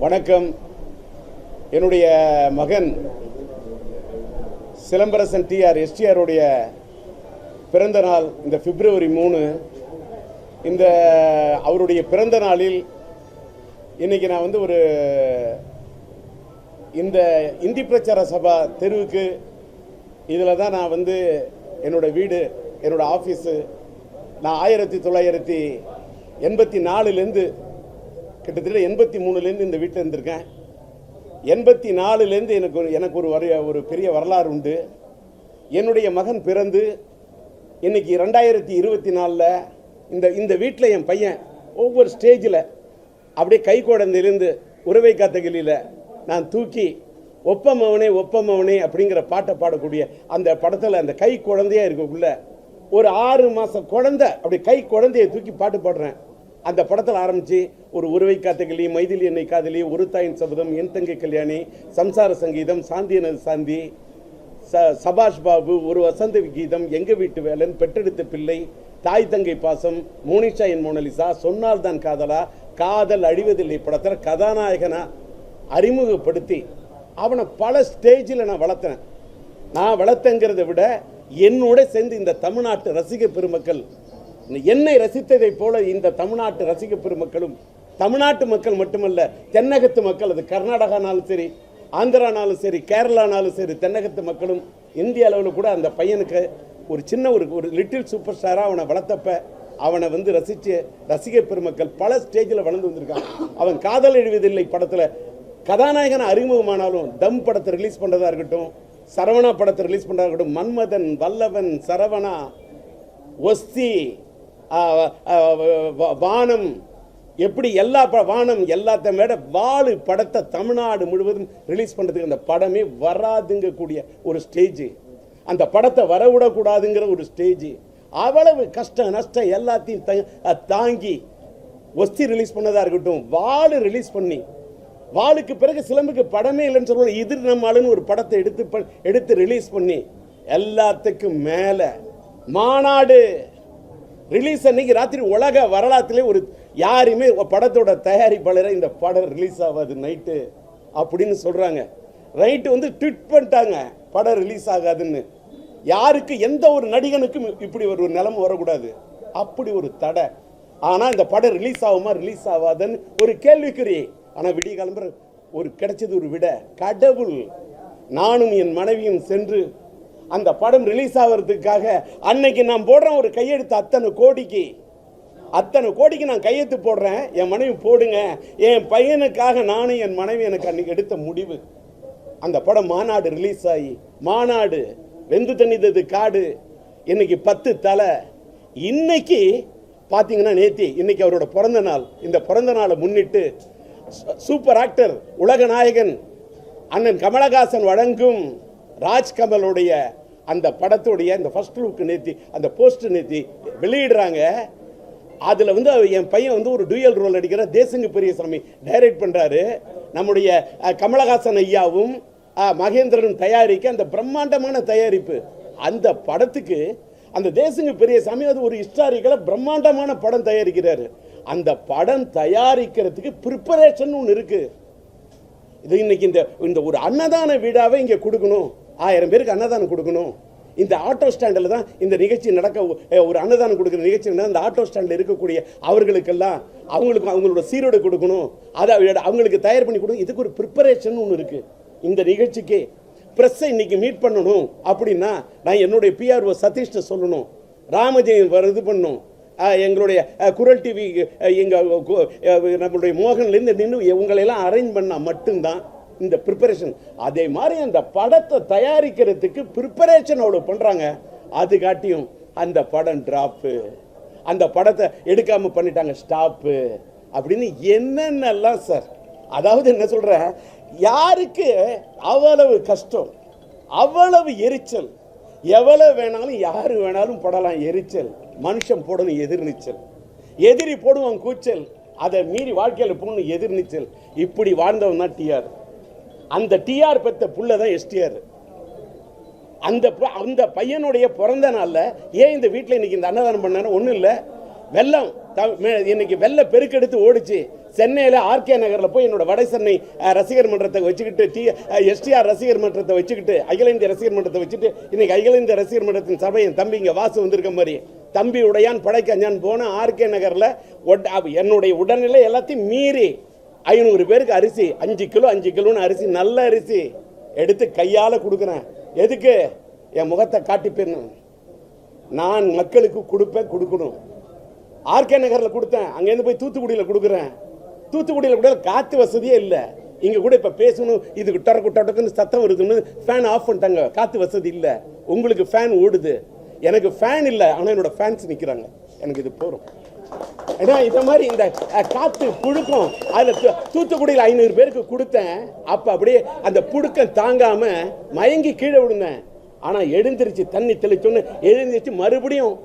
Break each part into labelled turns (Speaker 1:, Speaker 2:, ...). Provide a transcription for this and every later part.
Speaker 1: வணக்கம். என்னுடைய மகன் சிலம்பரசன் டிஆர் எஸ்டிஆருடைய பிறந்த நாள் இந்த பிப்ரவரி மூணு. இந்த அவருடைய பிறந்த நாளில் இன்றைக்கி நான் வந்து ஒரு இந்த இந்தி பிரச்சார சபா தெருவுக்கு இதில் தான் நான் வந்து என்னோட வீடு என்னோட ஆஃபீஸு நான் ஆயிரத்தி தொள்ளாயிரத்தி எண்பத்தி நாலுலேருந்து கிட்டத்தட்ட எண்பத்தி மூணுலேருந்து இந்த வீட்டில் இருந்திருக்கேன். எண்பத்தி நாலுலேருந்து எனக்கு ஒரு எனக்கு ஒரு வரைய ஒரு பெரிய வரலாறு உண்டு. என்னுடைய மகன் பிறந்து இன்னைக்கு ரெண்டாயிரத்தி இருபத்தி நாலில் இந்த இந்த வீட்டில் என் பையன் ஒவ்வொரு ஸ்டேஜில் அப்படியே கை குழந்தையிலேருந்து உறவை காத்தகிலியில் நான் தூக்கி ஒப்பமவனே ஒப்பமவனே அப்படிங்கிற பாட்டை பாடக்கூடிய அந்த படத்தில் அந்த கை குழந்தையா இருக்கக்குள்ள ஒரு ஆறு மாதம் குழந்தை அப்படி கை குழந்தையை தூக்கி பாட்டு பாடுறேன். அந்த படத்தில் ஆரம்பித்து ஒரு உறவை காத்தகிளி மைதிலி என்னை காதலி ஒரு தாயின் சபதம் என் தங்கை கல்யாணி சம்சார சங்கீதம் சாந்தியனது சாந்தி ச சபாஷ் பாபு ஒரு வசந்த கீதம் எங்கள் வீட்டு வேலன் பெற்றெடுத்த பிள்ளை தாய் தங்கை பாசம் மோனிஷா என் மோனலிசா சொன்னால் தான் காதலா காதல் அழிவதில்லை படத்தில் கதாநாயகனா அறிமுகப்படுத்தி அவனை பல ஸ்டேஜில் நான் வளர்த்தேன். நான் வளர்த்தங்கிறத விட என்னோட சேர்ந்து இந்த தமிழ்நாட்டு ரசிக பெருமக்கள் என்னை ரசித்ததைப் போல இந்த தமிழ்நாட்டு ரசிக பெருமக்களும் தமிழ்நாட்டு மக்கள் மட்டுமல்ல தென்னகத்து மக்கள் அது கர்நாடகானாலும் சரி ஆந்திரானாலும் சரி கேரளானாலும் சரி தென்னகத்து மக்களும் இந்திய அளவில் கூட அந்த பையனுக்கு ஒரு சின்ன ஒரு ஒரு லிட்டில் சூப்பர் ஸ்டாராக அவனை வளர்த்தப்ப அவனை வந்து ரசித்து ரசிக பெருமக்கள் பல ஸ்டேஜில் வளர்ந்து வந்திருக்கான் அவன் காதல் எழுவதில்லை படத்தில். கதாநாயகன் அறிமுகமானாலும் தம் படத்தை ரிலீஸ் பண்ணுறதா இருக்கட்டும் சரவணா படத்தை ரிலீஸ் பண்ணுறதா இருக்கட்டும் மன்மதன் வல்லவன் சரவணா ஒஸ்தி வானம். எப்படி எல்லா வானம் எல்லாத்த மேட வாழு படத்தை தமிழ்நாடு முழுவதும் ரிலீஸ் பண்ணுறதுக்கு அந்த படமே வராதுங்க கூடிய ஒரு ஸ்டேஜ் அந்த படத்தை வரவிடக்கூடாதுங்கிற ஒரு ஸ்டேஜ் அவ்வளவு கஷ்டம் நஷ்டம் எல்லாத்தையும் த- தாங்கி ஒஸ்தி ரிலீஸ் பண்ணதாக இருக்கட்டும் வாழு ரிலீஸ் பண்ணி வாளுக்கு பிறகு சிலம்புக்கு படமே இல்லைன்னு சொல்லுவோம் எதிர் நம்மளுன்னு ஒரு படத்தை எடுத்து எடுத்து ரிலீஸ் பண்ணி எல்லாத்துக்கும் மேலே மாநாடு. ரிலீஸ் அன்னைக்கு ராத்திரி உலக வரலாற்றிலே ஒரு யாருமே படத்தோட தயாரிப்பாளரை இந்த படம் ரிலீஸ் ஆகாது நைட்டு அப்படின்னு சொல்கிறாங்க ரைட்டு வந்து ட்விட் பண்ணிட்டாங்க படம் ரிலீஸ் ஆகாதுன்னு. யாருக்கு எந்த ஒரு நடிகனுக்கும் இப்படி ஒரு நிலைமை வரக்கூடாது. அப்படி ஒரு தடை. ஆனால் இந்த படம் ரிலீஸ் ஆகுமா ரிலீஸ் ஆகாதுன்னு ஒரு கேள்விக்குறி. ஆனால் விடிய கிளம்புற ஒரு கிடைச்சது ஒரு விட. கடவுள் நானும் என் மனைவியும் சென்று அந்த படம் ரிலீஸ் ஆகிறதுக்காக அன்னைக்கு நான் போடுறேன் ஒரு கையெழுத்து அத்தனை கோடிக்கு. அத்தனை கோடிக்கு நான் கையெழுத்து போடுறேன். என் மனைவி போடுங்க. என் பையனுக்காக நானும் என் மனைவி எனக்கு அன்னைக்கு எடுத்த முடிவு. அந்த படம் மாநாடு ரிலீஸ் ஆகி மாநாடு வெந்து தண்ணிதது காடு இன்னைக்கு பத்து தலை. இன்னைக்கு பார்த்தீங்கன்னா நேத்தி இன்னைக்கு அவரோட பிறந்த நாள். இந்த பிறந்த நாளை முன்னிட்டு சூப்பர் ஆக்டர் உலக நாயகன் அண்ணன் கமலஹாசன் வழங்கும் ராஜ்கமலுடைய அந்த படத்துடைய இந்த ஃபர்ஸ்ட் லுக் நேத்தி அந்த போஸ்ட் நேத்தி வெளியிடுறாங்க. அதில் வந்து அவர் என் பையன் வந்து ஒரு டூயல் ரோல் அடிக்கிற தேசங்க பெரியசாமி டைரக்ட் பண்ணுறாரு நம்முடைய கமலஹாசன் ஐயாவும் மகேந்திரன் மகேந்திரனும் தயாரிக்க அந்த பிரம்மாண்டமான தயாரிப்பு. அந்த படத்துக்கு அந்த தேசங்க பெரியசாமி அது ஒரு ஹிஸ்டாரிக்கலாக பிரம்மாண்டமான படம் தயாரிக்கிறாரு. அந்த படம் தயாரிக்கிறதுக்கு ப்ரிப்பரேஷன் ஒன்று இருக்குது இது இன்னைக்கு இந்த இந்த ஒரு அன்னதான வீடாவே இங்கே கொடுக்கணும். ஆயிரம் பேருக்கு அன்னதானம் கொடுக்கணும். இந்த ஆட்டோ ஸ்டாண்டில் தான் இந்த நிகழ்ச்சி நடக்க ஒரு அன்னதானம் கொடுக்குற நிகழ்ச்சி நடந்தா இந்த ஆட்டோ ஸ்டாண்டில் இருக்கக்கூடிய அவர்களுக்கெல்லாம் அவங்களுக்கு அவங்களோட சீரோடு கொடுக்கணும். அதை அவங்களுக்கு தயார் பண்ணி கொடுக்கணும். இதுக்கு ஒரு ப்ரிப்பரேஷன் ஒன்று இருக்குது இந்த நிகழ்ச்சிக்கு ப்ரெஸ்ஸை இன்னைக்கு மீட் பண்ணணும் அப்படின்னா நான் என்னுடைய பிஆர்ஓ சதீஷ்ட சொல்லணும். ராமஜெயம் இது பண்ணணும். எங்களுடைய குரல் டிவி எங்கள் நம்மளுடைய மோகன்லேருந்து நின்று இவங்களையெல்லாம் அரேஞ்ச் பண்ணால் மட்டும்தான் இந்த ப்ரிப்பரேஷன் அதே மாதிரி அந்த படத்தை தயாரிக்கிறதுக்கு ப்ரிப்பரேஷன் அவ்வளோ பண்ணுறாங்க அது காட்டியும் அந்த படம் ட்ராப்பு அந்த படத்தை எடுக்காமல் பண்ணிட்டாங்க ஸ்டாப்பு அப்படின்னு என்னென்னலாம் சார் அதாவது என்ன சொல்கிறேன் யாருக்கு அவ்வளவு கஷ்டம்? அவ்வளவு எரிச்சல்? எவ்வளவு வேணாலும் யார் வேணாலும் போடலாம். எரிச்சல். மனுஷன் போடணும் எதிர்நீச்சல். எதிரி போடுவான் கூச்சல். அதை மீறி வாழ்க்கையில் போகணும் எதிர்நீச்சல். இப்படி வாழ்ந்தவன் தான் டிஆர் அந்த டிஆர் பெத்த புள்ள தான் எஸ்டிஆர் அந்த அந்த பையனுடைய பிறந்த நாளில் ஏன் இந்த வீட்டில் இன்னைக்கு இந்த அன்னதானம் பண்ணாரு ஒன்றும் இல்லை. வெள்ளம் த- மே- இன்னைக்கு வெள்ள பெருக்கெடுத்து ஓடிச்சு. சென்னையில் ஆர்கே நகரில் போய் என்னோட வட சென்னை ரசிகர் மன்றத்தை வச்சுக்கிட்டு டி எஸ்டிஆர் ரசிகர் மன்றத்தை வச்சுக்கிட்டு அகில இந்திய ரசிகர் மன்றத்தை வச்சுட்டு இன்னைக்கு அகில இந்திய ரசிகர் மன்றத்தின் சபை என் தம்பி இங்கே வாசு வந்திருக்க மாதிரி. தம்பி உடையான் படைக்கஞ்சான் போன ஆர்கே நகரில் என்னுடைய உடல்நிலை எல்லாத்தையும் மீறி ஐநூறு பேருக்கு அரிசி அஞ்சு கிலோ அஞ்சு கிலோன்னு அரிசி நல்ல அரிசி எடுத்து கையால் கொடுக்குறேன். எதுக்கு? என் முகத்தை காட்டி போயிடணும் நான் மக்களுக்கு கொடுப்பேன் கொடுக்கணும். ஆர்கே நகரில் கொடுத்தேன். அங்கேருந்து போய் தூத்துக்குடியில் கொடுக்குறேன். தூத்துக்குடியில் கூட காற்று வசதியே இல்லை. இங்கே கூட இப்போ பேசணும். இது டொரக்கு டொரக்குன்னு சத்தம் வருதுன்னு ஃபேன் ஆஃப் பண்ணிட்டாங்க. காற்று வசதி இல்லை. உங்களுக்கு ஃபேன் ஓடுது. எனக்கு ஃபேன் இல்லை. ஆனால் என்னோட ஃபேன்ஸ் நிற்கிறாங்க எனக்கு இது போதும். ஏன்னா இந்த மாதிரி இந்த காற்று புழுக்கம் அதில் தூத்துக்குடியில் ஐநூறு பேருக்கு கொடுத்தேன். அப்போ அப்படியே அந்த புழுக்கம் தாங்காம மயங்கி கீழே விழுந்தேன். ஆனால் எழுந்திருச்சு தண்ணி தெளிச்சோன்னு எழுந்திருச்சு மறுபடியும்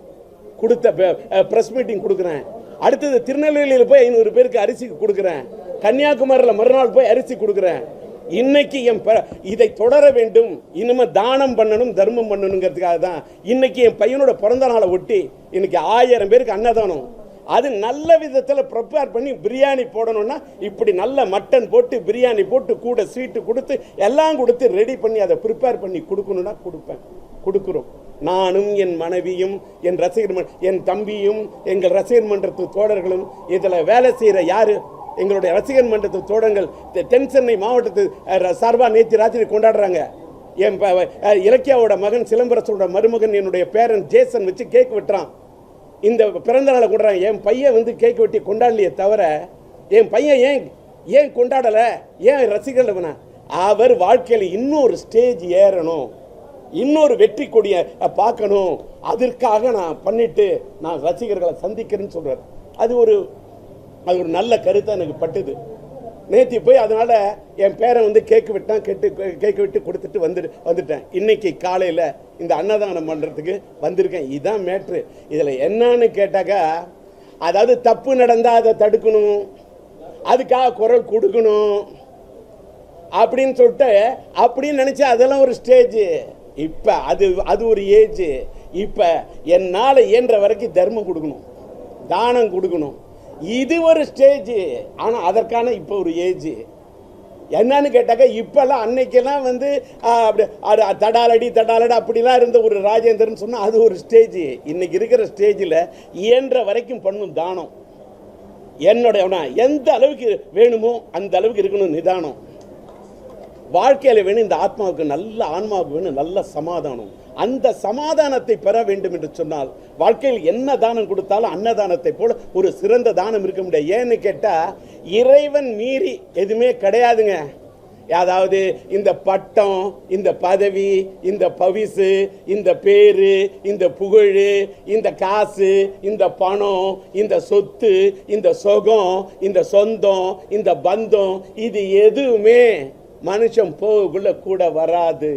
Speaker 1: கொடுத்த ப்ரெஸ் மீட்டிங் கொடுக்குறேன். அடுத்தது திருநெல்வேலியில் போய் ஐநூறு பேருக்கு அரிசி கொடுக்குறேன். கன்னியாகுமரியில் மறுநாள் போய் அரிசி கொடுக்குறேன். இன்னைக்கு என் ப- இதை தொடர வேண்டும். இனிமே தானம் பண்ணணும் தர்மம் பண்ணணுங்கிறதுக்காக தான் இன்னைக்கு என் பையனோட பிறந்த நாளை ஒட்டி இன்னைக்கு ஆயிரம் பேருக்கு அன்னதானம். அது நல்ல விதத்தில் ப்ரிப்பேர் பண்ணி பிரியாணி போடணும்னா இப்படி நல்ல மட்டன் போட்டு பிரியாணி போட்டு கூட ஸ்வீட்டு கொடுத்து எல்லாம் கொடுத்து ரெடி பண்ணி அதை ப்ரிப்பேர் பண்ணி கொடுக்கணும்னா கொடுப்பேன். கொடுக்குறோம். நானும் என் மனைவியும் என் ரசிகர் என் தம்பியும் எங்கள் ரசிகர் மன்றத்து தோழர்களும் இதில் வேலை செய்கிற யார்? எங்களுடைய ரசிகர் மன்றத்து தோழர்கள் தெ- தென் சென்னை மாவட்டத்து சார்பாக நேற்று ராத்திரி கொண்டாடுறாங்க. என் இலக்கியாவோட மகன் சிலம்பரசோட மருமகன் என்னுடைய பேரன் ஜேசன் வச்சு கேக் வெட்டுறான். இந்த பிறந்த நாளை கொடுறாங்க என் பையன் வந்து கேக் வெட்டி கொண்டாடலையே தவிர என் பையன் ஏன் ஏன் கொண்டாடலை? ஏன் ரசிகர்கள் அவர் வாழ்க்கையில் இன்னொரு ஸ்டேஜ் ஏறணும். இன்னொரு வெற்றி கொடியை பார்க்கணும். அதற்காக நான் பண்ணிட்டு நான் ரசிகர்களை சந்திக்கிறேன்னு சொல்றாரு. அது ஒரு அது ஒரு நல்ல கருத்தை எனக்கு பட்டுது. நேற்று போய் அதனால் என் பேரை வந்து கேக்கு விட்டான் கேட்டு கேக்கு விட்டு கொடுத்துட்டு வந்துட்டு வந்துட்டேன். இன்னைக்கு காலையில் இந்த அன்னதானம் பண்ணுறதுக்கு வந்திருக்கேன். இதுதான் மேட்ரு இதில் என்னன்னு கேட்டாக்கா அதாவது தப்பு நடந்தால் அதை தடுக்கணும். அதுக்காக குரல் கொடுக்கணும். அப்படின்னு சொல்லிட்டு அப்படின்னு நினச்சா அதெல்லாம் ஒரு ஸ்டேஜ் இப்போ அது அது ஒரு ஏஜ் இப்போ என்னால் இயன்ற வரைக்கும் தர்மம் கொடுக்கணும். தானம் கொடுக்கணும். இது ஒரு ஸ்டேஜ் ஆனால் அதற்கான இப்போ ஒரு ஏஜ் என்னன்னு கேட்டாக்கா இப்பெல்லாம் அன்னைக்கெல்லாம் வந்து அப்படி அது தடாலடி தடாலடி அப்படிலாம் இருந்த ஒரு ராஜேந்திரன் சொன்னால் அது ஒரு ஸ்டேஜ் இன்னைக்கு இருக்கிற ஸ்டேஜில் இயன்ற வரைக்கும் பண்ணும் தானம். என்னுடைய எந்த அளவுக்கு வேணுமோ அந்த அளவுக்கு இருக்கணும் நிதானம். வாழ்க்கையில் வேணும் இந்த ஆத்மாவுக்கு நல்ல ஆன்மாவுக்கு வேணும் நல்ல சமாதானம். அந்த சமாதானத்தை பெற வேண்டும் என்று சொன்னால் வாழ்க்கையில் என்ன தானம் கொடுத்தாலும் அன்னதானத்தை போல ஒரு சிறந்த தானம் இருக்க முடியாது. ஏன்னு கேட்டால் இறைவன் மீறி எதுவுமே கிடையாதுங்க. அதாவது இந்த பட்டம் இந்த பதவி இந்த பவிசு இந்த பேரு இந்த புகழ் இந்த காசு இந்த பணம் இந்த சொத்து இந்த சுகம் இந்த சொந்தம் இந்த பந்தம் இது எதுவுமே மனுஷன் போகக்குள்ள கூட வராது.